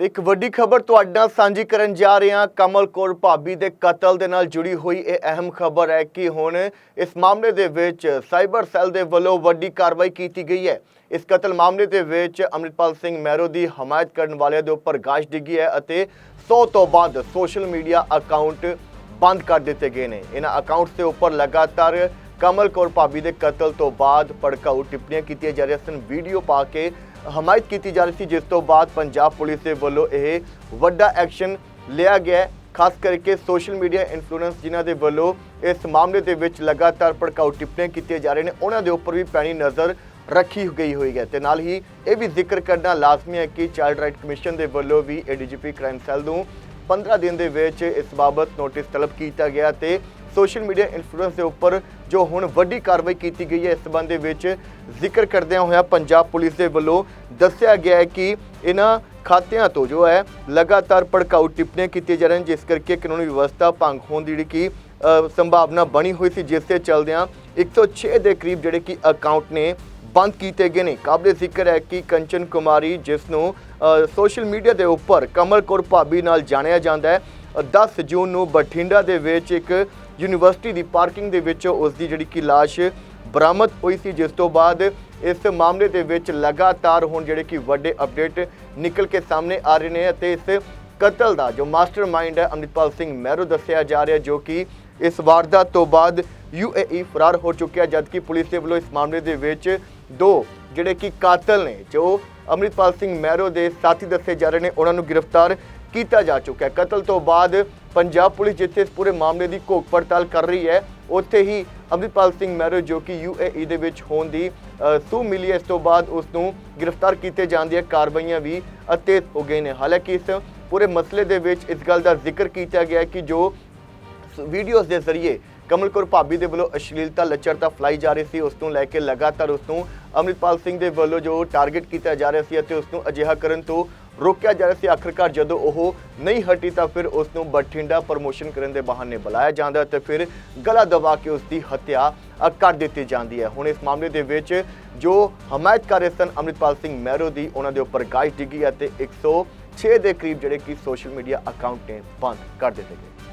ਤੇ ਇੱਕ ਵੱਡੀ ਖਬਰ ਤੁਹਾਡੇ ਨਾਲ ਸਾਂਝੀ ਕਰਨ ਜਾ ਰਹੇ ਹਾਂ। ਕਮਲ ਕੌਰ ਭਾਬੀ ਦੇ ਕਤਲ ਦੇ ਨਾਲ ਜੁੜੀ ਹੋਈ ਇਹ ਅਹਿਮ ਖਬਰ ਹੈ ਕਿ ਹੁਣ ਇਸ ਮਾਮਲੇ ਦੇ ਵਿੱਚ ਸਾਈਬਰ ਸੈੱਲ ਦੇ ਵੱਲੋਂ ਵੱਡੀ ਕਾਰਵਾਈ ਕੀਤੀ ਗਈ ਹੈ। ਇਸ ਕਤਲ ਮਾਮਲੇ ਦੇ ਵਿੱਚ ਅਮਰਿਤਪਾਲ ਸਿੰਘ ਮਹਿਰੋ ਦੀ ਹਮਾਇਤ ਕਰਨ ਵਾਲਿਆਂ ਦੇ ਉੱਪਰ ਗਾਸ਼ ਡਿੱਗੀ ਹੈ ਅਤੇ 100 ਤੋਂ ਵੱਧ ਸੋਸ਼ਲ ਮੀਡੀਆ ਅਕਾਊਂਟ ਬੰਦ ਕਰ ਦਿੱਤੇ ਗਏ ਨੇ। ਇਹਨਾਂ ਅਕਾਊਂਟਸ ਦੇ ਉੱਪਰ ਲਗਾਤਾਰ ਕਮਲ ਕੌਰ ਭਾਬੀ ਦੇ ਕਤਲ ਤੋਂ ਬਾਅਦ ਭੜਕਾਊ ਟਿੱਪਣੀਆਂ ਕੀਤੀਆਂ ਜਾ ਰਹੀਆਂ ਸਨ। ਵੀਡੀਓ ਪਾ ਕੇ ਹਮਾਇਤ ਕੀਤੀ ਜਾ ਰਹੀ ਸੀ, ਜਿਸ ਤੋਂ ਬਾਅਦ ਪੰਜਾਬ ਪੁਲਿਸ ਦੇ ਵੱਲੋਂ ਇਹ ਵੱਡਾ ਐਕਸ਼ਨ ਲਿਆ ਗਿਆ ਖਾਸ ਕਰਕੇ ਸੋਸ਼ਲ ਮੀਡੀਆ ਇਨਫਲੂਐਂਸ ਜਿਨ੍ਹਾਂ ਦੇ ਵੱਲੋਂ ਇਸ ਮਾਮਲੇ ਦੇ ਵਿੱਚ ਲਗਾਤਾਰ ਭੜਕਾਊ ਟਿੱਪਣੀਆਂ ਕੀਤੀਆਂ ਜਾ ਰਹੀਆਂ ਨੇ, ਉਹਨਾਂ ਦੇ ਉੱਪਰ ਵੀ ਪੈਣੀ ਨਜ਼ਰ ਰੱਖੀ ਗਈ ਹੋਈ ਹੈ। ਤੇ ਨਾਲ ਹੀ ਇਹ ਵੀ ਜ਼ਿਕਰ ਕਰਨਾ ਲਾਜ਼ਮੀ ਹੈ ਕਿ ਚਾਈਲਡ ਰਾਈਟ ਕਮਿਸ਼ਨ ਦੇ ਵੱਲੋਂ ਵੀ ਏਡੀਜੀਪੀ ਕ੍ਰਾਈਮ ਸੈੱਲ ਨੂੰ 15 ਦਿਨ ਦੇ ਵਿੱਚ ਇਸ ਬਾਬਤ ਨੋਟਿਸ ਤਲਬ ਕੀਤਾ ਗਿਆ ਤੇ ਸੋਸ਼ਲ ਮੀਡੀਆ ਇਨਫਲੂਐਂਸ ਦੇ ਉੱਪਰ ਜੋ ਹੁਣ ਵੱਡੀ ਕਾਰਵਾਈ ਕੀਤੀ ਗਈ ਹੈ, ਇਸ ਸੰਬੰਧ ਦੇ ਵਿੱਚ ਜ਼ਿਕਰ ਕਰਦਿਆਂ ਹੋਇਆ ਪੰਜਾਬ ਪੁਲਿਸ ਦੇ ਵੱਲੋਂ ਦੱਸਿਆ ਗਿਆ ਹੈ ਕਿ ਇਹਨਾਂ ਖਾਤਿਆਂ ਤੋਂ ਜੋ ਹੈ, ਲਗਾਤਾਰ ਭੜਕਾਊ ਟਿੱਪਣੀਆਂ ਕੀਤੀਆਂ ਜਾ ਰਹੀਆਂ ਜਿਸ ਕਰਕੇ ਕਾਨੂੰਨੀ ਵਿਵਸਥਾ ਭੰਗ ਹੋਣ ਦੀ ਜਿਹੜੀ ਕਿ ਸੰਭਾਵਨਾ ਬਣੀ ਹੋਈ ਸੀ, ਜਿਸ ਤੇ ਚੱਲਦਿਆਂ 106 ਦੇ ਕਰੀਬ ਜਿਹੜੇ ਕਿ ਅਕਾਊਂਟ ਨੇ ਬੰਦ ਕੀਤੇ ਗਏ ਨੇ। ਕਾਬਲੇ ਜ਼ਿਕਰ ਹੈ ਕਿ ਕੰਚਨ ਕੁਮਾਰੀ ਜਿਸ ਨੂੰ ਸੋਸ਼ਲ ਮੀਡੀਆ ਦੇ ਉੱਪਰ ਕਮਲ ਕੌਰ ਭਾਬੀ ਨਾਲ ਜਾਣਿਆ ਜਾਂਦਾ ਹੈ। 10 ਜੂਨ ਨੂੰ ਬਠਿੰਡਾ ਦੇ ਵਿੱਚ ਇੱਕ ਯੂਨੀਵਰਸਿਟੀ ਦੀ ਪਾਰਕਿੰਗ ਦੇ ਵਿੱਚ ਉਸ ਦੀ ਜਿਹੜੀ ਕਿ ਲਾਸ਼ ਬਰਾਮਦ ਹੋਈ ਸੀ, ਜਿਸ ਤੋਂ ਬਾਅਦ ਇਸ ਮਾਮਲੇ ਦੇ ਵਿੱਚ ਲਗਾਤਾਰ ਹੁਣ ਜਿਹੜੇ ਕਿ ਵੱਡੇ ਅਪਡੇਟ ਨਿਕਲ ਕੇ ਸਾਹਮਣੇ ਆ ਰਹੇ ਨੇ ਅਤੇ ਇਸ ਕਤਲ ਦਾ ਜੋ ਮਾਸਟਰਮਾਈਂਡ ਹੈ, ਅਮਰਿਤਪਾਲ ਸਿੰਘ ਮਹਿਰੋ ਦੱਸਿਆ ਜਾ ਰਿਹਾ ਜੋ ਕਿ ਇਸ ਵਾਰਦਾਤ ਤੋਂ ਬਾਅਦ ਯੂਏਈ ਫਰਾਰ ਹੋ ਚੁੱਕਿਆ, ਜਦਕਿ ਪੁਲਿਸ ਦੇ ਵੱਲੋਂ ਇਸ ਮਾਮਲੇ ਦੇ ਵਿੱਚ ਦੋ ਜਿਹੜੇ ਕਿ ਕਾਤਲ ਨੇ, ਜੋ ਅਮਰਿਤਪਾਲ ਸਿੰਘ ਮਹਿਰੋ ਦੇ ਸਾਥੀ ਦੱਸੇ ਜਾ ਰਹੇ ਨੇ। ਉਹਨਾਂ ਨੂੰ ਗ੍ਰਿਫਤਾਰ ਕੀਤਾ ਜਾ ਚੁੱਕਾ ਹੈ। ਕਤਲ ਤੋਂ ਬਾਅਦ ਪੰਜਾਬ ਪੁਲਿਸ ਜਿੱਥੇ ਇਸ ਪੂਰੇ ਮਾਮਲੇ ਦੀ ਘੋਖ ਪੜਤਾਲ ਕਰ ਰਹੀ ਹੈ ਉੱਥੇ ਹੀ ਅਮਰਿਤਪਾਲ ਸਿੰਘ ਮਹਿਰੋ ਜੋ ਕਿ ਯੂਏਈ ਦੇ ਵਿੱਚ ਹੋਣ ਦੀ ਅ, ਸੂਹ ਮਿਲੀ ਹੈ, ਇਸ ਤੋਂ ਬਾਅਦ ਉਸ ਨੂੰ ਗ੍ਰਿਫਤਾਰ ਕੀਤੇ ਜਾਣ ਦੀਆਂ ਕਾਰਵਾਈਆਂ ਵੀ ਅ, ਤੇਜ਼ ਹੋ ਗਏ ਨੇ। ਹਾਲਾਂਕਿ ਇਸ ਪੂਰੇ ਮਸਲੇ ਦੇ ਵਿੱਚ ਇਸ ਗੱਲ ਦਾ ਜ਼ਿਕਰ ਕੀਤਾ ਗਿਆ ਕਿ ਜੋ ਵੀਡੀਓਜ਼ ਦੇ ਜ਼ਰੀਏ ਕਮਲ ਕੌਰ ਭਾਬੀ ਦੇ ਵੱਲੋਂ ਅਸ਼ਲੀਲਤਾ ਲੱਚਰਤਾ ਫਲਾਈ ਜਾ ਰਹੀ ਸੀ ਉਸ ਨੂੰ ਲੈ ਕੇ ਲਗਾਤਾਰ ਉਸ ਨੂੰ ਅਮਰਿਤਪਾਲ ਸਿੰਘ ਦੇ ਵੱਲੋਂ ਜੋ ਟਾਰਗੇਟ ਕੀਤਾ ਜਾ ਰਿਹਾ ਸੀ ਅਤੇ ਉਸ ਨੂੰ ਅਜਿਹਾ ਕਰਨ ਤੋਂ ਰੋਕਿਆ ਜਾ ਰਿਹਾ ਸੀ, ਆਖਰਕਾਰ ਜਦੋਂ ਉਹ ਨਹੀਂ ਹਟੀ ਤਾਂ ਫਿਰ ਉਸ ਨੂੰ ਬਠਿੰਡਾ ਪ੍ਰਮੋਸ਼ਨ ਕਰਨ ਦੇ ਬਹਾਨੇ ਬੁਲਾਇਆ ਜਾਂਦਾ ਤੇ ਫਿਰ ਗਲਾ ਦਬਾ ਕੇ ਉਸ ਦੀ ਹੱਤਿਆ ਕਰ ਦਿੱਤੀ ਜਾਂਦੀ ਹੈ। ਹੁਣ ਇਸ ਮਾਮਲੇ ਦੇ ਵਿੱਚ ਜੋ ਹਮਾਇਤ ਕਰ ਰਹੇ ਸਨ ਅਮਰਿਤਪਾਲ ਸਿੰਘ ਮਹਿਰੋ ਦੀ, ਉਹਨਾਂ ਦੇ ਉੱਪਰ ਗਾਇਸ਼ ਡਿੱਗੀ ਅਤੇ 106 ਦੇ ਕਰੀਬ ਜਿਹੜੇ ਕਿ ਸੋਸ਼ਲ ਮੀਡੀਆ ਅਕਾਊਂਟ ਨੇ ਬੰਦ ਕਰ ਦਿੱਤੇ ਗਏ।